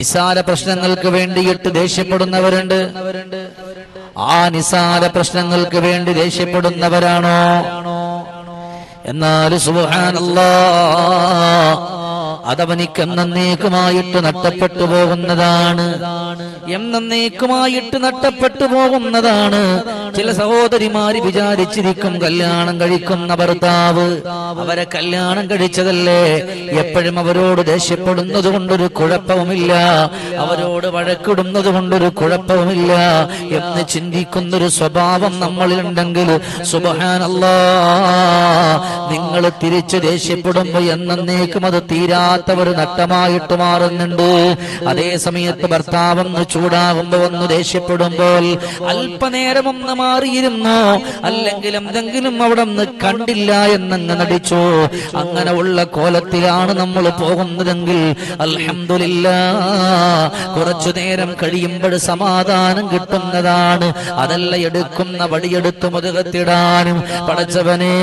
നിസാര പ്രശ്നങ്ങൾക്ക് വേണ്ടിയിട്ട് ദേഷ്യപ്പെടുന്നവരുണ്ട്. ആ നിസാര പ്രശ്നങ്ങൾക്ക് വേണ്ടി ദേഷ്യപ്പെടുന്നവരാണോ? എന്നാൽ സുബാനല്ലാ അതവനിക്ക് എന്നേക്കുമായിട്ട് നഷ്ടപ്പെട്ടു പോകുന്നതാണ്. നന്നേക്കുമായിട്ട് നഷ്ടപ്പെട്ടു പോകുന്നതാണ്. ചില സഹോദരിമാര് വിചാരിച്ചിരിക്കും കല്യാണം കഴിക്കുന്ന ഭർത്താവ് അവരെ കല്യാണം കഴിച്ചതല്ലേ? എപ്പോഴും അവരോട് ദേഷ്യപ്പെടുന്നത് കൊണ്ടൊരു കുഴപ്പവുമില്ല. അവരോട് വഴക്കിടുന്നത് കൊണ്ടൊരു കുഴപ്പവുമില്ല. എന്ന് ചിന്തിക്കുന്നൊരു സ്വഭാവം നമ്മളിലുണ്ടെങ്കിൽ സുബഹാനല്ലാ നിങ്ങൾ തിരിച്ച് ദേഷ്യപ്പെടുമ്പോ എന്നേക്കും അത് ഒരു നട്ടമായിട്ട് മാറുന്നുണ്ട്. അതേ സമയത്ത് ഭർത്താവൊന്ന് ചൂടാകുമ്പോ ഒന്ന് ദേഷ്യപ്പെടുമ്പോൾ അല്പനേരം ഒന്ന് മാറിയിരുന്നു? അല്ലെങ്കിൽ എന്തെങ്കിലും അവിടെ നിന്ന് കണ്ടില്ല എന്നങ്ങ് നടിച്ചു. അങ്ങനെ ഉള്ള കോലത്തിലാണ് നമ്മൾ പോകുന്നതെങ്കിൽ അല്ല കുറച്ചു നേരം കഴിയുമ്പോൾ സമാധാനം കിട്ടുന്നതാണ്. അതല്ല എടുക്കുന്ന വടിയെടുത്ത് മുതുകത്തിടാനും പടച്ചവനെ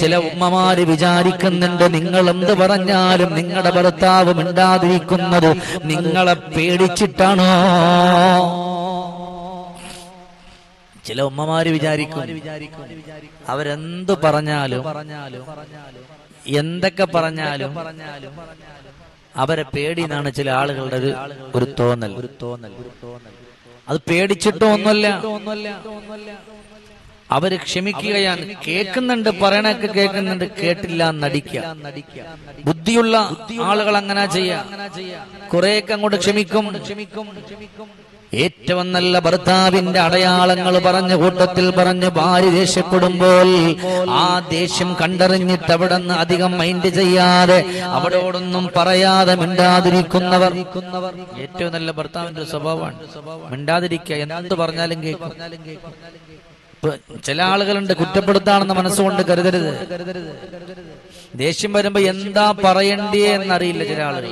ചില ഉമ്മമാര് വിചാരിക്കുന്നുണ്ട് നിങ്ങൾ എന്ത് പറഞ്ഞാലും നിങ്ങളുടെ ഭർത്താവ് മിണ്ടാതിരിക്കുന്നത് നിങ്ങളെ പേടിച്ചിട്ടാണോ? ചില ഉമ്മമാര് വിചാരിക്കും അവരെന്ത് പറഞ്ഞാലും എന്തൊക്കെ പറഞ്ഞാലും അവരെ പേടി എന്നാണ് ചില ആളുകളുടെ ഒരു തോന്നൽ ഒരു തോന്നൽ. അത് പേടിച്ചിട്ടോ ഒന്നുമല്ല. അവർ ക്ഷമിക്കുകയാണ്. കേൾക്കുന്നുണ്ട് പറയണൊക്കെ കേൾക്കുന്നുണ്ട് കേട്ടില്ല നടിക്കുക. ബുദ്ധിയുള്ള ആളുകൾ അങ്ങനെ ചെയ്യാം. കുറെയൊക്കെ അങ്ങോട്ട് ക്ഷമിക്കും. ഏറ്റവും നല്ല ഭർത്താവിന്റെ അടയാളങ്ങൾ പറഞ്ഞ കൂട്ടത്തിൽ പറഞ്ഞ് ഭാര്യ ദേഷ്യപ്പെടുമ്പോൾ ആ ദേഷ്യം കണ്ടറിഞ്ഞിട്ട് അവിടെ നിന്ന് അധികം മൈൻഡ് ചെയ്യാതെ അവിടോടൊന്നും പറയാതെ മിണ്ടാതിരിക്കുന്നവർ ഏറ്റവും നല്ല ഭർത്താവിന്റെ സ്വഭാവമാണ്. മിണ്ടാതിരിക്കുക. എന്ത് പറഞ്ഞാലും കേൾക്കും. ചില ആളുകളുണ്ട് കുറ്റപ്പെടുത്താണെന്ന് മനസ്സുകൊണ്ട് കരുതരുത്. ദേഷ്യം വരുമ്പോ എന്താ പറയണ്ടേ എന്നറിയില്ല ചില ആളുകൾ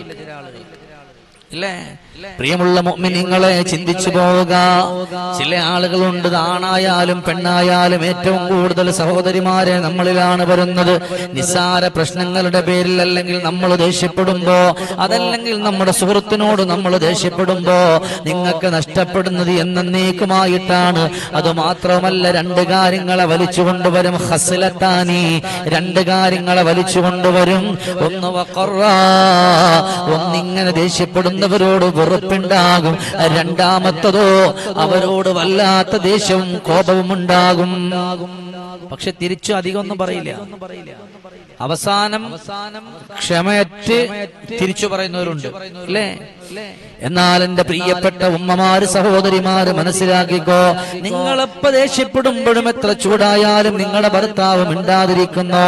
ഇല്ലേ? പ്രിയമുള്ള നിങ്ങളെ ചിന്തിച്ചു പോവുക. ചില ആളുകളുണ്ട് ആണായാലും പെണ്ണായാലും ഏറ്റവും കൂടുതൽ സഹോദരിമാരെ നമ്മളിലാണ് വരുന്നത്. നിസ്സാര പ്രശ്നങ്ങളുടെ പേരിൽ അല്ലെങ്കിൽ നമ്മൾ ദേഷ്യപ്പെടുമ്പോ അതല്ലെങ്കിൽ നമ്മുടെ സുഹൃത്തിനോട് നമ്മൾ ദേഷ്യപ്പെടുമ്പോ നിങ്ങൾക്ക് നഷ്ടപ്പെടുന്നത് എന്നേക്കുമായിട്ടാണ്. അത് മാത്രമല്ല രണ്ട് കാര്യങ്ങളെ വലിച്ചു കൊണ്ടുവരും. ഹസിലത്താനി രണ്ട് കാര്യങ്ങളെ വലിച്ചു കൊണ്ടുവരും. ഒന്ന് ഒന്നിങ്ങനെ ദേഷ്യപ്പെടുന്നവരോട് വെറുപ്പുണ്ടാകും. രണ്ടാമത്തതോ അവരോട് വല്ലാത്ത ദേഷ്യവും കോപവും ഉണ്ടാകും. പക്ഷെ തിരിച്ചു അധികം ഒന്നും പറയില്ല. അവസാനം ക്ഷമയറ്റ് തിരിച്ചു പറയുന്നവരുണ്ട്. അല്ലേ? എന്നാൽ എന്റെ പ്രിയപ്പെട്ട ഉമ്മമാര് സഹോദരിമാര് മനസ്സിലാക്കിക്കോ. നിങ്ങളെപ്പ ദേഷ്യപ്പെടുമ്പോഴും എത്ര ചൂടായാലും നിങ്ങളുടെ ഭർത്താവ് മിണ്ടാതിരിക്കുന്നു.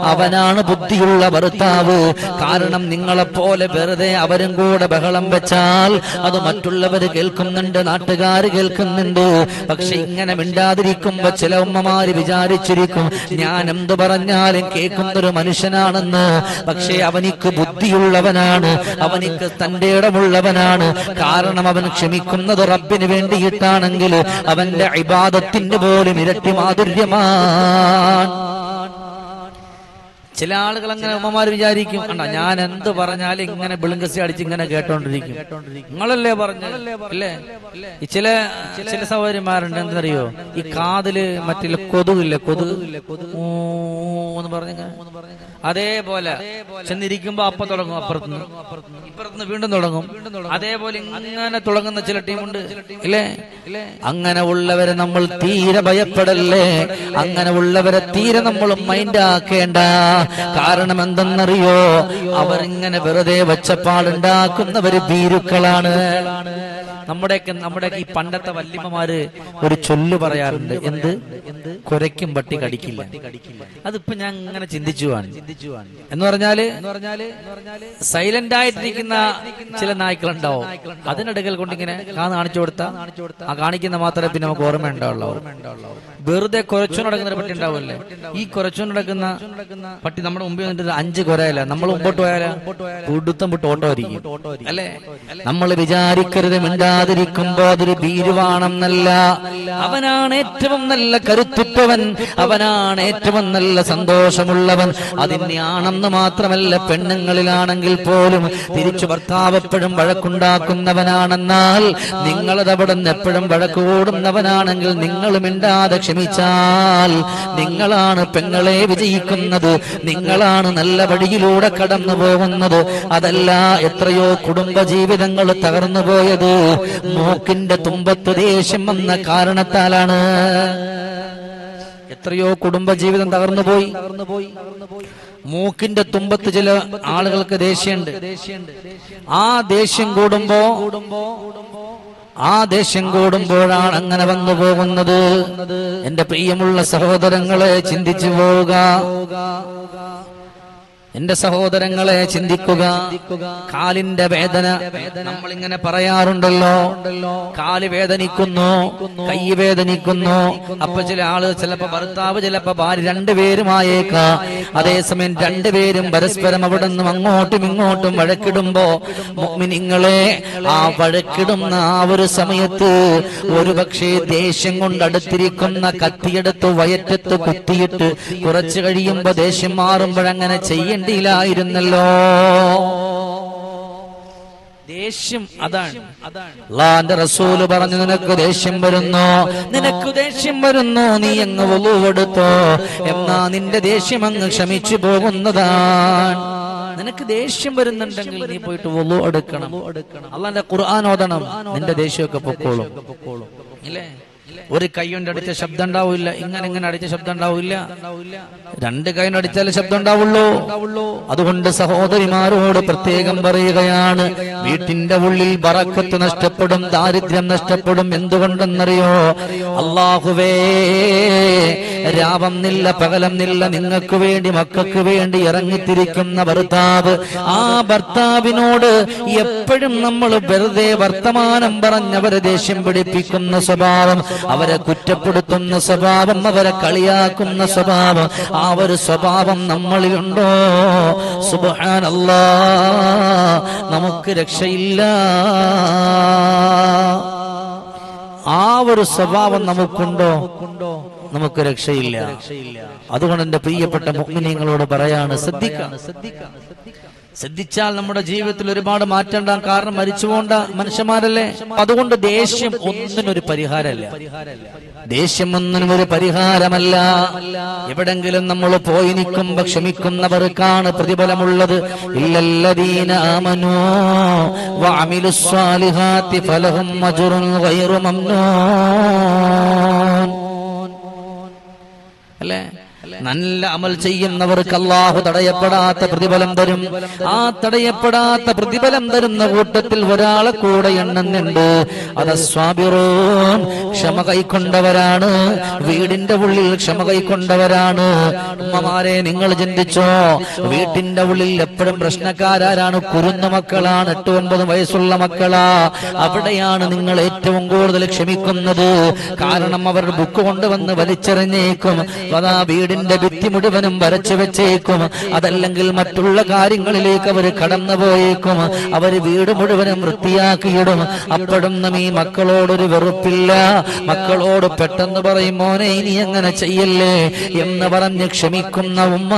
അവനാണ് ബുദ്ധിയുള്ള ഭർത്താവ്. കാരണം നിങ്ങളെപ്പോലെ വെറുതെ അവരും കൂടെ ബഹളം വെച്ചാൽ അത് മറ്റുള്ളവര് കേൾക്കുന്നുണ്ട് നാട്ടുകാർ കേൾക്കുന്നുണ്ട്. പക്ഷെ ഇങ്ങനെ മിണ്ടാതിരിക്കുമ്പോ ചില ഉമ്മമാര് വിചാരിച്ചിരിക്കും ഞാൻ എന്ത് പറഞ്ഞാലും കേൾക്കുന്നൊരു മനുഷ്യനാണെന്ന്. പക്ഷേ അവനിക്ക് ബുദ്ധിയുള്ളവനാണ് അവനിക്ക് തന്റെ ഇടമുള്ളവനാണ്. കാരണം അവൻ ക്ഷമിക്കുന്നത് റബ്ബിന് വേണ്ടിയിട്ടാണെങ്കിൽ അവന്റെ ഇബാദത്തിന് പോലും ഇരട്ടി മാധുര്യമാണ്. ചില ആളുകൾ അങ്ങനെ ഉമ്മമാർ വിചാരിക്കും അണ്ട ഞാൻ എന്ത് പറഞ്ഞാലും ഇങ്ങനെ ബിളുങ്കസി അടിച്ച് ഇങ്ങനെ കേട്ടോണ്ടിരിക്കും. നിങ്ങളല്ലേ പറഞ്ഞത് അല്ലേ? ഈ ചില ചില സഹോദരിമാരുണ്ട് എന്തറിയോ ഈ കാതിൽ മറ്റില്ല കൊതുകില്ലേ കൊതുക്? എന്ന് പറഞ്ഞ അതേപോലെ ചെന്നിരിക്കുമ്പോ അപ്പൊ തുടങ്ങും അപ്പുറത്തുനിന്ന്. ഇപ്പുറത്തുനിന്ന് വീണ്ടും തുടങ്ങും. അതേപോലെ ഇങ്ങനെ തുടങ്ങുന്ന ചില ടീമുണ്ട്. ഇല്ലേ? അങ്ങനെ ഉള്ളവരെ നമ്മൾ തീരെ ഭയപ്പെടല്ലേ? അങ്ങനെ ഉള്ളവരെ തീരെ നമ്മൾ മൈൻഡ് ആക്കേണ്ട. കാരണം എന്തെന്നറിയോ? അവരിങ്ങനെ വെറുതെ വെച്ചപ്പാടുണ്ടാക്കുന്നവര് ഭീരുക്കളാണ്. നമ്മുടെയൊക്കെ നമ്മുടെയൊക്കെ ഈ പണ്ടത്തെ വല്യമ്മമാര് ഒരു ചൊല്ല് പറയാറുണ്ട്. എന്ത്? കുരയ്ക്കും പട്ടി കടിക്കില്ല. അതിപ്പോ ഞാൻ ഇങ്ങനെ ചിന്തിച്ചു എന്ന് പറഞ്ഞാൽ സൈലന്റ് ആയിട്ടിരിക്കുന്ന ചില നായ്ക്കളുണ്ടാവും. അതിനിടകൾ കൊണ്ടിങ്ങനെ കാ കാണിച്ചു കൊടുത്ത ആ കാണിക്കുന്ന മാത്രമേ പിന്നെ നമുക്ക് ഓർമ്മ ഉണ്ടാവുള്ളൂ. വെറുതെ കുരച്ചു നടക്കുന്ന പട്ടി ഉണ്ടാവുമല്ലേ? ഈ കുരച്ചു നടക്കുന്ന പട്ടി നമ്മുടെ മുമ്പിൽ വന്നിട്ട് അഞ്ച് കുരയല്ല. നമ്മൾ മുമ്പോട്ട് പോയാലും? കുടുത്തം വിട്ട് ഓട്ടോ ആയിരിക്കും അല്ലേ? നമ്മൾ വിചാരിക്കരുത് മിണ്ടാ മിണ്ടാതിരിക്കുമ്പോ അതൊരു ഭീരുവാണെന്നല്ല. അവനാണ് ഏറ്റവും നല്ല കരുത്തുറ്റവൻ അവനാണ് ഏറ്റവും നല്ല സന്തോഷമുള്ളവൻ. അതിനെയാണെന്ന് മാത്രമല്ല പെണ്ണുങ്ങളിലാണെങ്കിൽ പോലും തിരിച്ചു ഭർത്താവ് എപ്പോഴും വഴക്കുണ്ടാക്കുന്നവനാണെന്നാൽ നിങ്ങളത് അവിടെ നിന്ന് എപ്പോഴും വഴക്ക് കൂടുന്നവനാണെങ്കിൽ നിങ്ങൾ മിണ്ടാതെ ക്ഷമിച്ചാൽ നിങ്ങളാണ് പെങ്ങളെ വിജയിക്കുന്നത്. നിങ്ങളാണ് നല്ല വഴിയിലൂടെ കടന്നു പോകുന്നത് അതല്ല എത്രയോ കുടുംബ ജീവിതങ്ങൾ തകർന്നു പോയത് മൂക്കിന്റെ തുമ്പത്ത് ദേഷ്യം വന്ന കാരണത്താലാണ്. എത്രയോ കുടുംബ ജീവിതം തകർന്നു പോയി. മൂക്കിന്റെ തുമ്പത്ത് ചില ആളുകൾക്ക് ദേഷ്യമുണ്ട്. ആ ദേഷ്യം കൂടുമ്പോ ആ ദേഷ്യം കൂടുമ്പോഴാണ് അങ്ങനെ വന്നു പോകുന്നത്. എന്റെ പ്രിയമുള്ള സഹോദരങ്ങളെ ചിന്തിച്ചു പോവുക. എന്റെ സഹോദരങ്ങളെ ചിന്തിക്കുക. കാലിന്റെ വേദന നമ്മൾ ഇങ്ങനെ പറയാറുണ്ടല്ലോ. കാൽ വേദനിക്കുന്നു കൈ വേദനിക്കുന്നു. അപ്പൊ ചില ആൾ ചിലപ്പോ ഭർത്താവ് ചിലപ്പോ ഭാര്യ രണ്ടുപേരുമായേക്കാ അതേസമയം രണ്ടുപേരും പരസ്പരം അവിടെ നിന്നും അങ്ങോട്ടും ഇങ്ങോട്ടും വഴക്കിടുമ്പോ മുഗ്മിനിങ്ങളെ ആ വഴക്കിടുന്ന ആ ഒരു സമയത്ത് ഒരു പക്ഷേ ദേഷ്യം കൊണ്ട് അടുത്തിരിക്കുന്ന കത്തിയെടുത്ത് വയറ്റത്ത് കുത്തിയിട്ട് കുറച്ചു കഴിയുമ്പോ ദേഷ്യം മാറുമ്പോഴങ്ങനെ ചെയ്യേണ്ടിയില്ലായിരുന്നല്ലോ ദേഷ്യം അതാണ്. അതാണ് റസൂൽ പറഞ്ഞു നിനക്ക് ദേഷ്യം വരുന്നു? നിനക്ക് ദേഷ്യം വരുന്നു നീ അങ്ങ് വലുവെടുത്തോ. എന്നാ നിന്റെ ദേഷ്യം അങ്ങ് ക്ഷമിച്ചു പോകുന്നതാണ്. നിനക്ക് ദേഷ്യം വരുന്നുണ്ടെങ്കിൽ നീ പോയിട്ട് വലു എടുക്കണം. അള്ളാന്റെ ഖുർആൻ ഓതണം. നിന്റെ ദേഷ്യമൊക്കെ പൊക്കോളും. ഇല്ലേ ഒരു കൈ കൊണ്ട് അടിച്ച ശബ്ദം ഉണ്ടാവില്ല ഇങ്ങനെ ഇങ്ങനെ അടിച്ച ശബ്ദം ഉണ്ടാവില്ല രണ്ട് കൈ കൊണ്ട് അടിച്ചാലേ ശബ്ദം ഉണ്ടാവുള്ളൂ അതുകൊണ്ട് സഹോദരിമാരോട് പ്രത്യേകം പറയുകയാണ് വീട്ടിന്റെ ഉള്ളിൽ ബറക്കത്ത് നഷ്ടപ്പെടും ദാരിദ്ര്യം നഷ്ടപ്പെടും എന്തുകൊണ്ടെന്നറിയോ? അള്ളാഹുവേ രാവം നില്ല പകലം നില്ല നിങ്ങൾക്ക് വേണ്ടി മക്കൾക്ക് വേണ്ടി ഇറങ്ങിത്തിരിക്കുന്ന ഭർത്താവ് ആ ഭർത്താവിനോട് എപ്പോഴും നമ്മൾ വെറുതെ വർത്തമാനം പറഞ്ഞവരെ ദേഷ്യം പിടിപ്പിക്കുന്ന സ്വഭാവം. അവരെ കുറ്റപ്പെടുത്തുന്ന സ്വഭാവം അവരെ കളിയാക്കുന്ന സ്വഭാവം ആ ഒരു സ്വഭാവം നമ്മളിലുണ്ടോ? സുബാനല്ല നമുക്ക് രക്ഷയില്ല. ആ ഒരു സ്വഭാവം നമുക്കുണ്ടോ? നമുക്ക് രക്ഷയില്ല. അതുകൊണ്ട് എന്റെ പ്രിയപ്പെട്ട മുഗ്മിനിയങ്ങളോട് പറയാണ് ശ്രദ്ധിക്കാം. ശ്രദ്ധിച്ചാൽ നമ്മുടെ ജീവിതത്തിൽ ഒരുപാട് മാറ്റം ഉണ്ടാകാൻ കാരണം മരിച്ചുപോണ്ട മനുഷ്യന്മാരല്ലേ? അതുകൊണ്ട് ദേഷ്യം ഒന്നിനൊരു പരിഹാരമല്ല. ദേഷ്യം ഒന്നിനും ഒരു പരിഹാരമല്ല. എവിടെങ്കിലും നമ്മൾ പോയി നിൽക്കുമ്പോ ക്ഷമിക്കുന്നവർക്കാണ് പ്രതിഫലമുള്ളത് ഇല്ലല്ലദീന ഫലഹും ഗൈറു മംനൂൻ. അല്ലേ? നല്ല അമൽ ചെയ്യുന്നവർക്ക് അള്ളാഹു തടയപ്പെടാത്ത പ്രതിഫലം തരും. ആ തടയപ്പെടാത്ത പ്രതിഫലം തരുന്ന കൂട്ടത്തിൽ ഒരാളെ കൂടെ എണ്ണുന്നുണ്ട്. അത് സ്വാബിറോൻ ക്ഷമ കൈക്കൊണ്ടവരാണ്. വീടിന്റെ ഉള്ളിൽ ക്ഷമ കൈക്കൊണ്ടവരാണ്. ഉമ്മമാരെ നിങ്ങൾ ചിന്തിച്ചോ? വീട്ടിന്റെ ഉള്ളിൽ എപ്പോഴും പ്രശ്നക്കാരാണ് കുരുന്ന മക്കളാണ്. എട്ട് ഒൻപത് വയസ്സുള്ള മക്കളാ. അവിടെയാണ് നിങ്ങൾ ഏറ്റവും കൂടുതൽ ക്ഷമിക്കുന്നത്. കാരണം അവർ ബുക്ക് കൊണ്ടുവന്ന് വലിച്ചെറിഞ്ഞേക്കും. അതാ വീടിന്റെ ഭിത്തി മുഴുവനും വരച്ചു വെച്ചേക്കും. അതല്ലെങ്കിൽ മറ്റുള്ള കാര്യങ്ങളിലേക്ക് അവർ കടന്നു പോയേക്കും. അവർ വീട് മുഴുവനും വൃത്തിയാക്കിയിടും. അപ്പോഴും നാം ഈ മക്കളോടൊരു വെറുപ്പില്ല. മക്കളോട് പെട്ടെന്ന് പറയും മോനെ ഇനി അങ്ങനെ ചെയ്യല്ലേ? എന്ന് പറഞ്ഞ് ക്ഷമിക്കുന്ന ഉമ്മ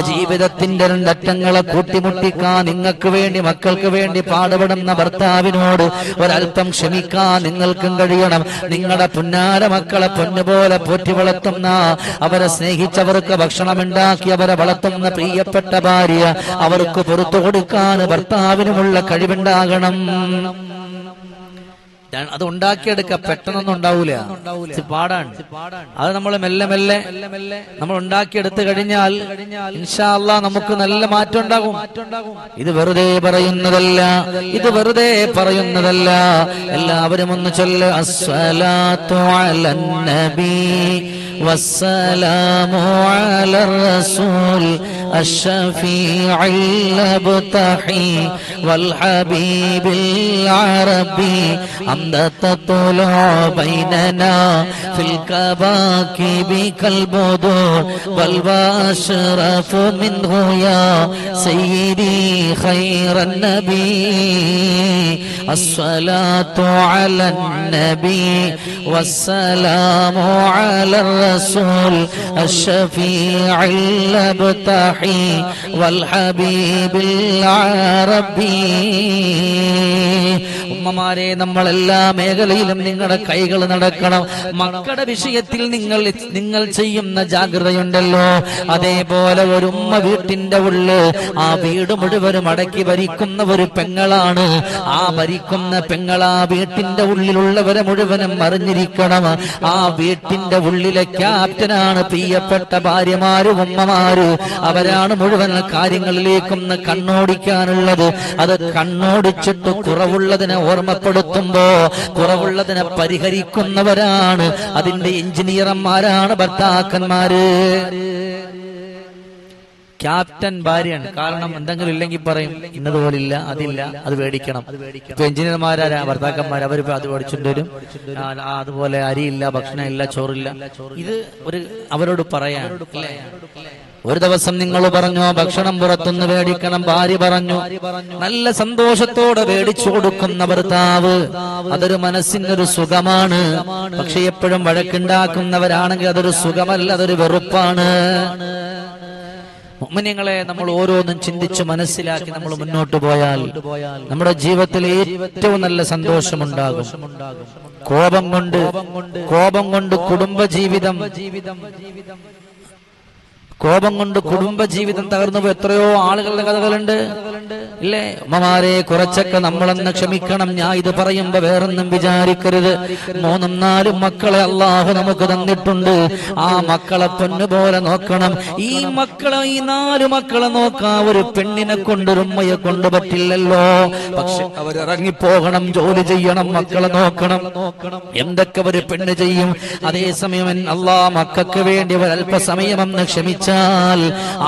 ജീവിതത്തിന്റെ രണ്ടറ്റങ്ങളെ കൂട്ടിമുട്ടിക്കാൻ നിങ്ങൾക്ക് വേണ്ടി മക്കൾക്ക് വേണ്ടി പാടുപെടുന്ന ഭർത്താവിനോട് ഒരല്പം ക്ഷമിക്കാൻ നിങ്ങൾക്കും കഴിയണം. നിങ്ങളുടെ പുന്നാര മക്കളെ പൊന്നുപോലെ പോറ്റി വളർത്തുന്ന അവരെ സ്നേഹിച്ചവർക്ക് ഭക്ഷണം ഉണ്ടാക്കി അവരെ വളർത്തുന്ന പ്രിയപ്പെട്ട ഭാര്യ അവർക്ക് പുറത്തു കൊടുക്കാൻ ഭർത്താവിനുമുള്ള കഴിവുണ്ടാകണം. അത് ഉണ്ടാക്കിയെടുക്ക പെട്ടെന്നൊന്നും ഉണ്ടാവൂല. പാടാണ്. അത് നമ്മൾ മെല്ലെ മെല്ലെ നമ്മൾ ഉണ്ടാക്കിയെടുത്ത് കഴിഞ്ഞാൽ ഇൻഷാല്ല നമുക്ക് നല്ല മാറ്റം ഉണ്ടാകും. ഇത് വെറുതെ പറയുന്നതല്ല ഇത് വെറുതെ പറയുന്നതല്ല. എല്ലാവരും ഒന്ന് ചൊല്ല അസ്സലാത്തു الشفيع المبتحي والحبيب العربي عند تطلع بيننا في الكواكب كالبدور بل وأشرف منه يا سيدي خير النبي. الصلاة على النبي والسلام على الرسول الشفيع المبتحي വൽ ഹബീബിൽ العربي. ഉമ്മമാരെ നമ്മൾ എല്ലാ മേഖലയിലും നിങ്ങളുടെ കൈകൾ നടക്കണം. മക്കളുടെ വിഷയത്തിൽ നിങ്ങൾ നിങ്ങൾ ചെയ്യുന്ന ജാഗ്രതയുണ്ടല്ലോ. അതേപോലെ ഒരു ഉമ്മ വീട്ടിന്റെ ഉള്ളിൽ ആ വീട് മുഴുവനും അടക്കി ഭരിക്കുന്ന ഒരു പെങ്ങളാണ്. ആ ഭരിക്കുന്ന പെങ്ങൾ ആ വീട്ടിന്റെ ഉള്ളിലുള്ളവരെ മുഴുവനും അറിഞ്ഞിരിക്കണം. ആ വീട്ടിന്റെ ഉള്ളിലെ ക്യാപ്റ്റനാണ് പ്രിയപ്പെട്ട ഭാര്യമാരും ഉമ്മമാര്. അവരാണ് മുഴുവൻ കാര്യങ്ങളിലേക്കും കണ്ണോടിക്കാനുള്ളത്. അത് കണ്ണോടിച്ചിട്ട് കുറവുള്ളതിനെ ഓർമ്മപ്പെടുത്തുമ്പോ കുറവുള്ളതിനെ പരിഹരിക്കുന്നവരാണ്. അതിന്റെ എഞ്ചിനീയർമാരാണ് ഭർത്താക്കന്മാര്. ക്യാപ്റ്റൻ ഭാര്യയാണ്. കാരണം എന്തെങ്കിലും ഇല്ലെങ്കിൽ പറയും ഇന്നതുപോലില്ല അതില്ല അത് മേടിക്കണം ഇപ്പൊ എഞ്ചിനീയർമാരാ ഭർത്താക്കന്മാർ അവർ അത് മേടിച്ചിട്ട് വരും. അതുപോലെ അരിയില്ല ഭക്ഷണമില്ല ചോറില്ല. ഇത് ഒരു അവരോട് പറയാൻ ഒരു ദിവസം നിങ്ങൾ പറഞ്ഞു ഭക്ഷണം പുറത്തുനിന്ന് മേടിക്കണം ഭാര്യ പറഞ്ഞു. നല്ല സന്തോഷത്തോടെ മേടിച്ചു കൊടുക്കുന്ന ഭർത്താവ് അതൊരു മനസ്സിനൊരു സുഖമാണ്. പക്ഷെ എപ്പോഴും വഴക്കുണ്ടാക്കുന്നവരാണെങ്കിൽ അതൊരു സുഖമല്ല അതൊരു വെറുപ്പാണ്. മുഅ്മിനീങ്ങളെ നമ്മൾ ഓരോന്നും ചിന്തിച്ച് മനസ്സിലാക്കി നമ്മൾ മുന്നോട്ട് പോയാൽ നമ്മുടെ ജീവിതത്തിൽ ഏറ്റവും നല്ല സന്തോഷമുണ്ടാകും. കോപം കൊണ്ട് കോപം കൊണ്ട് കുടുംബജീവിതം കോപം കൊണ്ട് കുടുംബ ജീവിതം തകർന്നു എത്രയോ ആളുകളുടെ കഥകളുണ്ട്. ഇല്ലേ? ഉമ്മമാരെ കുറച്ചൊക്കെ നമ്മളെന്ന് ക്ഷമിക്കണം. ഞാൻ ഇത് പറയുമ്പോ വേറൊന്നും വിചാരിക്കരുത്. മൂന്നും നാലും മക്കളെ അള്ളാഹു നമുക്ക് തന്നിട്ടുണ്ട്. ആ മക്കളെ പൊന്നുപോലെ നോക്കണം. ഈ മക്കളെ ഈ നാലു മക്കളെ നോക്കാൻ ഒരു പെണ്ണിനെ കൊണ്ടൊരു ഉമ്മയെ കൊണ്ട് പറ്റില്ലല്ലോ. പക്ഷെ അവരിറങ്ങിപ്പോകണം ജോലി ചെയ്യണം മക്കളെ നോക്കണം. നോക്കണം എന്തൊക്കെ ഒരു പെണ്ണ് ചെയ്യും? അതേസമയം അള്ളാ മക്കൾക്ക് വേണ്ടി ഒരല്പസമയം ഒന്ന് ക്ഷമിച്ചാൽ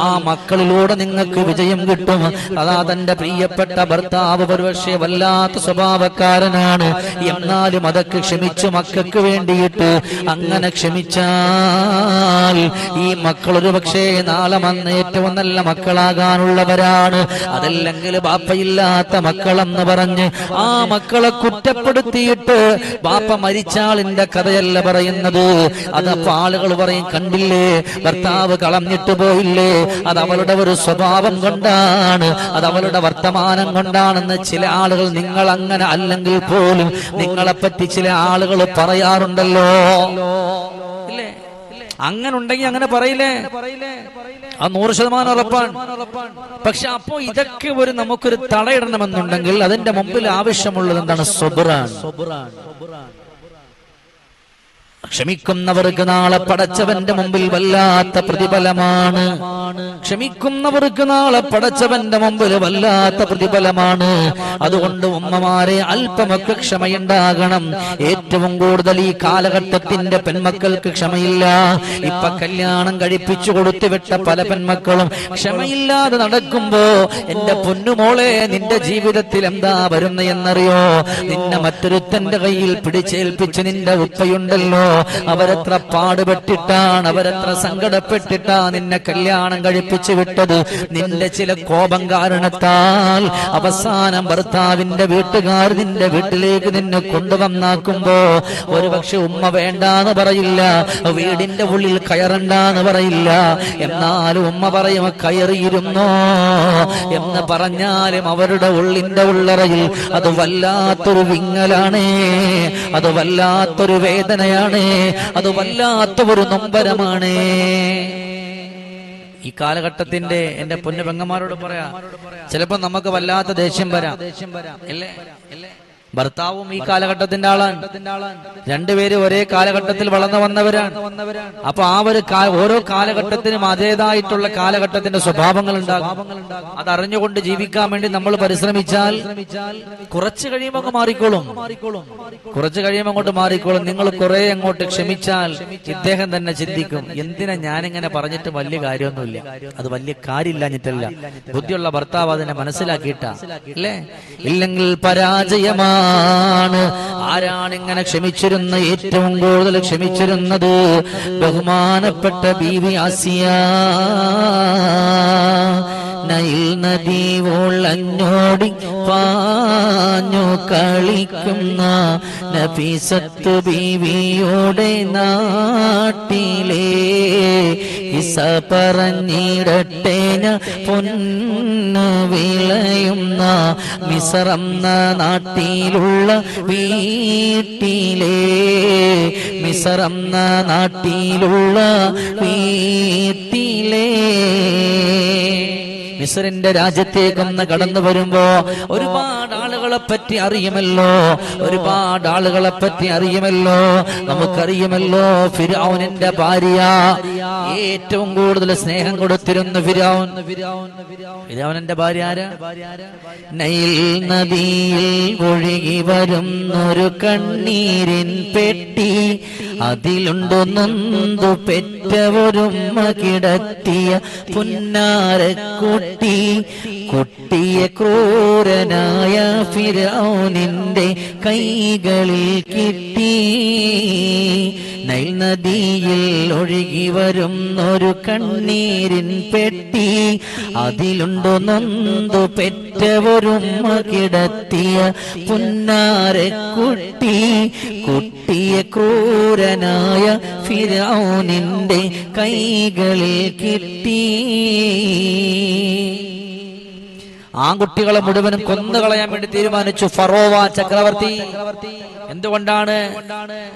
ആ മക്കളിലൂടെ നിങ്ങൾക്ക് വിജയം കിട്ടും. അതാ തന്റെ പ്രിയപ്പെട്ട ഭർത്താവ് ഒരുപക്ഷെ വല്ലാത്ത സ്വഭാവക്കാരനാണ്. എന്നാലും അതൊക്കെ ക്ഷമിച്ചു മക്കൾക്ക് വേണ്ടിയിട്ട് അങ്ങനെ ക്ഷമിച്ചാൽ ഈ മക്കൾ ഒരു പക്ഷേ നാളെ വന്ന് ഏറ്റവും നല്ല മക്കളാകാനുള്ളവരാണ്. അതല്ലെങ്കിൽ ബാപ്പയില്ലാത്ത മക്കളെന്ന് പറഞ്ഞ് ആ മക്കളെ കുറ്റപ്പെടുത്തിയിട്ട് ബാപ്പ മരിച്ചാളിന്റെ കഥയല്ല പറയുന്നത്. അതപ്പോ ആളുകൾ പറയും കണ്ടില്ലേ ഭർത്താവ് കളഞ്ഞിട്ട് പോയില്ലേ? അത് അവളുടെ ഒരു സ്വഭാവം കൊണ്ടാണ് അത് അവളുടെ വർത്തമാനം കൊണ്ടാണെന്ന് ചില ആളുകൾ നിങ്ങൾ അങ്ങനെ അല്ലെങ്കിൽ പോലും നിങ്ങളെപ്പറ്റി ചില ആളുകൾ പറയാറുണ്ടല്ലോ. ഇല്ലേ? അങ്ങനെ ഉണ്ടെങ്കിൽ അങ്ങനെ പറയില്ലേ? ആ നൂറ് ശതമാനം ഉറപ്പാണ്. പക്ഷെ അപ്പോ ഇതൊക്കെ ഒരു നമുക്കൊരു തടയിടണമെന്നുണ്ടെങ്കിൽ അതിന്റെ മുമ്പിൽ ആവശ്യമുള്ളത് എന്താണ്? സൊബറാണ് ക്ഷമിക്കുന്നവർക്ക് നാളെ പടച്ചവന്റെ മുമ്പിൽ വല്ലാത്ത പ്രതിഫലമാണ്. ക്ഷമിക്കുന്നവർക്ക് നാളെ പടച്ചവന്റെ മുമ്പിൽ വല്ലാത്ത പ്രതിഫലമാണ്. അതുകൊണ്ട് ഉമ്മമാരെ അല്പമൊക്കെ ക്ഷമയുണ്ടാകണം. ഏറ്റവും കൂടുതൽ ഈ കാലഘട്ടത്തിന്റെ പെൺമക്കൾക്ക് ക്ഷമയില്ല. ഇപ്പൊ കല്യാണം കഴിപ്പിച്ചു കൊടുത്തു വിട്ട പല പെൺമക്കളും ക്ഷമയില്ലാതെ നടക്കുമ്പോ എന്റെ പൊന്നുമോളെ നിന്റെ ജീവിതത്തിൽ എന്താ വരുന്ന എന്നറിയോ നിന്നെ മറ്റൊരുത്തന്റെ കയ്യിൽ പിടിച്ചേൽപ്പിച്ച് നിന്റെ ഉപ്പയുണ്ടല്ലോ. അവരെത്ര പാടുപെട്ടിട്ടാണ് അവരെത്ര സങ്കടപ്പെട്ടിട്ടാ നിന്നെ കല്യാണം കഴിപ്പിച്ചു വിട്ടത്. നിന്റെ ചില കോപം കാരണത്താൽ അവസാനം ഭർത്താവിന്റെ വീട്ടുകാർ നിന്റെ വീട്ടിലേക്ക് നിന്നെ കൊണ്ടുവന്നാക്കുമ്പോ ഒരുപക്ഷെ ഉമ്മ വേണ്ടാന്ന് പറയില്ല വീടിന്റെ ഉള്ളിൽ കയറണ്ടാന്ന് പറയില്ല. എന്നാലും ഉമ്മ പറയും കയറിയിരുന്നോ? എന്ന് പറഞ്ഞാലും അവരുടെ ഉള്ളിന്റെ ഉള്ളറയിൽ അത് വല്ലാത്തൊരു വിങ്ങലാണേ അത് വല്ലാത്തൊരു വേദനയാണ്. അത് വല്ലാത്ത ഒരു നൊമ്പരമാണ്. ഈ കാലഘട്ടത്തിന്റെ എന്റെ പൊന്നു പെങ്ങന്മാരോട് പറയാ. ചിലപ്പോ നമുക്ക് വല്ലാത്ത ദേഷ്യം വരാം ദേഷ്യം വരാം. അല്ലേ? ഭർത്താവും ഈ കാലഘട്ടത്തിന്റെ ആളാണ്. രണ്ടുപേരും ഒരേ കാലഘട്ടത്തിൽ വളർന്നു വന്നവരാണ്. അപ്പൊ ആ ഒരു ഓരോ കാലഘട്ടത്തിനും അതേതായിട്ടുള്ള കാലഘട്ടത്തിന്റെ സ്വഭാവങ്ങൾ ഉണ്ടാകും. അതറിഞ്ഞുകൊണ്ട് ജീവിക്കാൻ വേണ്ടി നമ്മൾ പരിശ്രമിച്ചാൽ കുറച്ച് കഴിയുമ്പോൾ മാറിക്കോളും. കുറച്ച് കഴിയുമ്പോൾ അങ്ങോട്ട് മാറിക്കോളും. നിങ്ങൾ കുറെ അങ്ങോട്ട് ക്ഷമിച്ചാൽ ഇദ്ദേഹം തന്നെ ചിന്തിക്കും എന്തിനാ ഞാനിങ്ങനെ പറഞ്ഞിട്ട് വലിയ കാര്യമൊന്നുമില്ല. അത് വലിയ കാര്യമില്ലാഞ്ഞിട്ടല്ല. ബുദ്ധിയുള്ള ഭർത്താവ് അതിനെ മനസ്സിലാക്കിയിട്ടാ. അല്ലേ? ഇല്ലെങ്കിൽ പരാജയമാണ് ആരാണ് ഇങ്ങനെ ക്ഷമിച്ചിരുന്ന ഏറ്റവും കൂടുതൽ ക്ഷമിച്ചിരുന്നത് ബഹുമാനപ്പെട്ട ബീവി ആസിയ. നയിൽ നദി ഓളഞ്ഞോടി പാഞ്ഞു കളിക്കുന്ന നബീസത്ത് ബീവിയോടെ നാട്ടിലെ ഇസ പറഞ്ഞിടട്ടേന പൊന്നു വിളയുന്ന മിസറന്ന നാട്ടിലുള്ള വീട്ടിലെ മിസറന്ന നാട്ടിലുള്ള വീട്ടിലെ. മിസറിന്റെ രാജ്യത്തേക്കൊന്ന് കടന്നു വരുമ്പോ ഒരുപാട് ആളുകളെ പറ്റി അറിയുമല്ലോ ഒരുപാട് ആളുകളെ പറ്റി അറിയുമല്ലോ. നമുക്കറിയുമല്ലോ ഫിരാവുനിന്റെ ഭാര്യ ഏറ്റവും കൂടുതൽ സ്നേഹം കൊടുത്തിരുന്നു ഫിരാവുൻ ഫിരാവുനിന്റെ ഭാര്യ നൈൽ നദിയിൽ ഒഴുകി വരുന്നൊരു കണ്ണീരിൻ പെട്ടി അതിലുണ്ട് നൊന്തു പെറ്റവരുമ്മ കിടത്തിയ പുന്നാരക്കുട്ടി. കുട്ടിയെ ക്രൂരനായ ഫിരൗനിന്റെ കൈകളിൽ കിട്ടി. നൈൽ നദിയിൽ ഒഴുകി വരുന്നൊരു കണ്ണീരിൻ പെട്ടി. അതിലുണ്ടോ നൊന്തു പെറ്റവരുമ്മ കിടത്തിയ പുന്നാരക്കുട്ടി. കുട്ടിയെ ക്രൂരനായ ഫിരൗനിന്റെ കൈകളിൽ കിട്ടി. ആൺകുട്ടികളെ മുഴുവനും കൊന്നുകളയാൻ വേണ്ടി തീരുമാനിച്ചു. ഫറോവ ചക്രവർത്തി. എന്തുകൊണ്ടാണ്?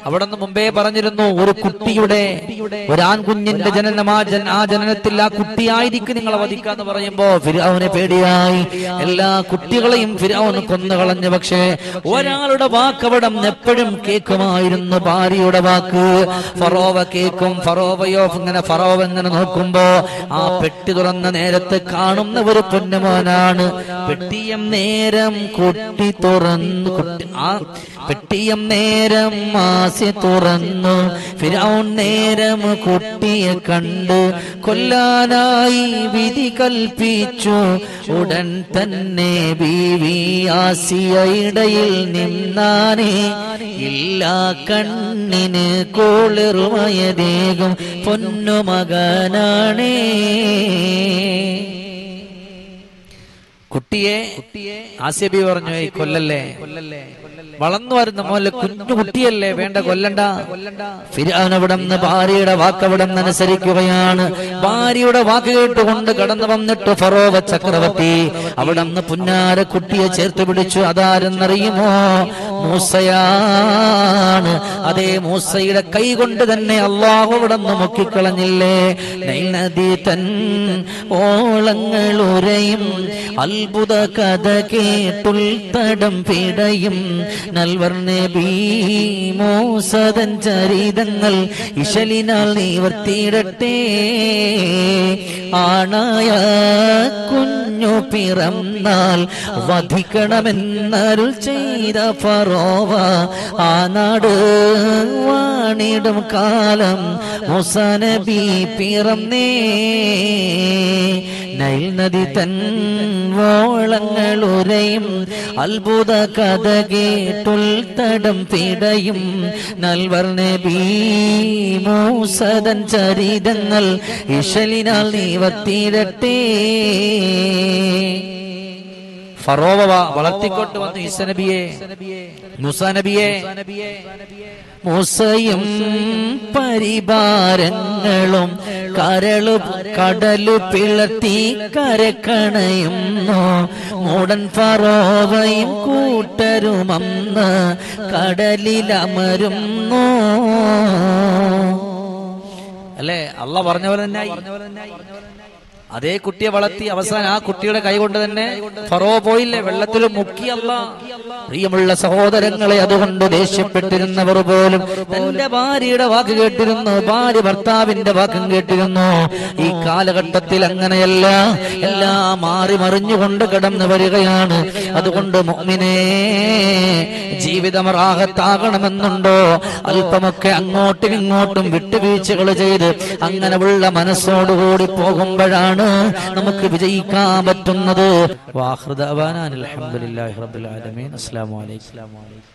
അവിടെ നിന്ന് മുമ്പേ പറഞ്ഞിരുന്നു ഒരു കുട്ടിയുടെ ഒരു ആൺകുഞ്ഞിന്റെ ജനനം ആ ജന ആ ജനനത്തിൽ ആ കുട്ടിയായിരിക്കും നിങ്ങളെ വധിക്കാന്ന് പറയുമ്പോ ഫിരാവിനെ പേടിയായി. എല്ലാ കുട്ടികളെയും ഫിരാവിന് കൊന്നുകളഞ്ഞു. പക്ഷേ ഒരാളുടെ വാക്ക് അവിടെ എപ്പോഴും കേൾക്കുമായിരുന്നു ഭാര്യയുടെ വാക്ക്. ഫറോവ കേൾക്കും ഫറോവയോ ഇങ്ങനെ ഫറോവ ഇങ്ങനെ നോക്കുമ്പോ ആ പെട്ടി തുറന്ന നേരത്ത് കാണുന്ന ഒരു പൊന്നുമോനാണ്. പെട്ടിയം നേരം കുട്ടി തുറന്നു ആ പെട്ടിയം നേരം മാസി തുറന്നു. ഫിരൗൺ നേരം കുട്ടിയെ കണ്ടു കൊല്ലാനായി വിധി കൽപ്പിച്ചു. ഉടൻ തന്നെ ബീവി ആസിയ ഇടയിൽ നിന്നാനേ ഇല്ലാ കണ്ണിന് കോളിറുമയ ദേഗം പൊന്നുമകനാണേ കുട്ടിയെ ആസിബി പറഞ്ഞു കൊല്ലല്ലേ? കൊല്ലല്ലേ? വളർന്നു വരുന്ന മോലെ കുഞ്ഞു കുട്ടിയല്ലേ വേണ്ട കൊല്ലണ്ട? നിന്ന് ഭാര്യയുടെ വാക്ക് അവിടെ നിന്ന് അനുസരിക്കുകയാണ്. ഭാര്യയുടെ വാക്ക് കേട്ടുകൊണ്ട് കടന്നു വന്നിട്ട് ഫറോവ ചക്രവർത്തി. അവിടെ നിന്ന് പുന്നാര കുട്ടിയെ ചേർത്ത് പിടിച്ചു. അതാരെന്നറിയുമോ? മൂസയാണ്. അതേ മൂസയുടെ കൈ കൊണ്ട് തന്നെ അള്ളാഹു ഇവിടെ നിന്ന് മുക്കിക്കളഞ്ഞില്ലേ? നൈൽ തൻ ഓളങ്ങൾ ഉരയും അത്ഭുത കഥ കേട്ടുൾ തടം പിടയും. നൽവർ നബി മൂസതൻ ചരിതങ്ങൾ ഇശലിനാൽ നിവർത്തിയിടട്ടെ ആണായ കുഞ്ഞു പിറന്നാൽ വധിക്കണമെന്നരുൾ ചെയ്ത ഫറോവ ആ നാട് വാണിടും കാലം മുസനബി പിറന്നേ. നൈൽ നദി തൻ വോളങ്ങൾ ഉരയും അത്ഭുത കഥ കേട്ടുൾ തടം പിടയും നൽവർ നബി മൂസതൻ ചരിതങ്ങൾ ഇശലിനാൽ നിവർത്തിയിടട്ടെ ഫറോവ വളർത്തിക്കൊണ്ട് വന്നു മുസ നബിയെ മുസയും പരിഭാരങ്ങളും കരളു കടലു പിളർത്തി കരക്കണയുന്നു. മൂടൻ ഫറോവയും കൂട്ടരുമന്ന് കടലിലമരുന്നു. അല്ലേ? അല്ല പറഞ്ഞ പോലെ തന്നെ. അതേ കുട്ടിയെ വളർത്തി അവസാനം ആ കുട്ടിയുടെ കൈ കൊണ്ട് തന്നെ ഫറോ പോയില്ലേ? വെള്ളത്തിൽ മുക്കിയല്ല പ്രിയമുള്ള സഹോദരങ്ങളെ അതുകൊണ്ട് ദേഷ്യപ്പെട്ടിരുന്നവർ പോലും തന്റെ ഭാര്യയുടെ വാക്ക് കേട്ടിരുന്നു ഭാര്യ ഭർത്താവിന്റെ വാക്കും കേട്ടിരുന്നു. ഈ കാലഘട്ടത്തിൽ അങ്ങനെയല്ല. എല്ലാം മാറി മറിഞ്ഞുകൊണ്ട് കടന്നു വരികയാണ്. അതുകൊണ്ട് മോമിനേ ജീവിതം റാഹത്താകണമെന്നുണ്ടോ അല്പമൊക്കെ അങ്ങോട്ടും ഇങ്ങോട്ടും വിട്ടുവീഴ്ചകൾ ചെയ്ത് അങ്ങനെ ഉള്ള മനസ്സോടുകൂടി പോകുമ്പോഴാണ് നമുക്ക് വിജയിക്കാൻ പറ്റുന്നത്. വാഹൃദ അലഹമുല്ലാ റബ്ബുൽ ആലമീൻ. അസ്സലാമു അലൈക്കും.